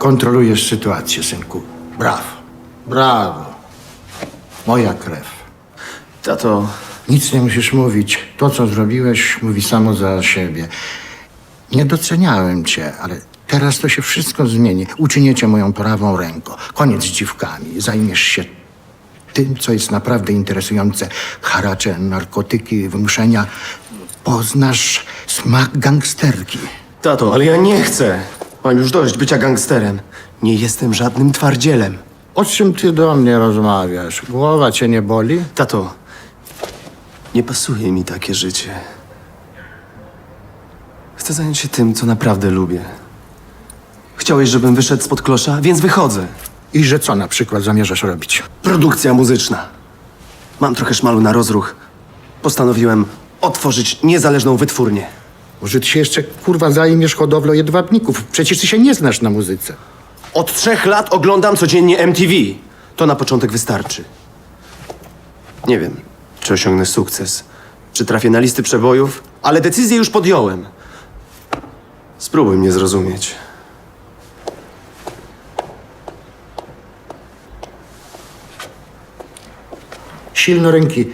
kontrolujesz sytuację, synku. Brawo. Brawo. Moja krew. Tato, Nic nie musisz mówić. To, co zrobiłeś, mówi samo za siebie. Nie doceniałem cię, ale teraz to się wszystko zmieni. Uczyniecie moją prawą ręką. Koniec z dziwkami. Zajmiesz się tym, co jest naprawdę interesujące. Haracze, narkotyki, wymuszenia. Poznasz smak gangsterki. tato, ale ja nie chcę. Mam już dość bycia gangsterem. Nie jestem żadnym twardzielem. O czym ty do mnie rozmawiasz? Głowa cię nie boli? Tato, nie pasuje mi takie życie. Chcę zająć się tym, co naprawdę lubię. Chciałeś, żebym wyszedł spod klosza, więc wychodzę. I że co na przykład zamierzasz robić? Produkcja muzyczna. Mam trochę szmalu na rozruch. Postanowiłem otworzyć niezależną wytwórnię. Może ty się jeszcze, kurwa, zajmiesz hodowlą jedwabników? Przecież ty się nie znasz na muzyce. Od trzech lat oglądam codziennie MTV. To na początek wystarczy. Nie wiem, czy osiągnę sukces, czy trafię na listy przebojów, ale decyzję już podjąłem. Spróbuj mnie zrozumieć. Silnoręki,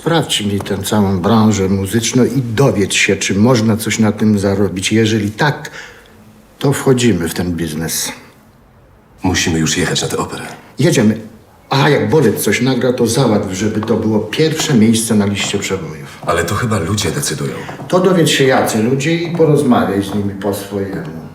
sprawdź mi tę całą branżę muzyczną i dowiedz się, czy można coś na tym zarobić. Jeżeli tak, to wchodzimy w ten biznes. Musimy już jechać na tę operę. Jedziemy. A jak Bolec coś nagra, to załatw, żeby to było pierwsze miejsce na liście przebojów. Ale to chyba ludzie decydują. To dowiedz się jacy ludzie i porozmawiaj z nimi po swojemu.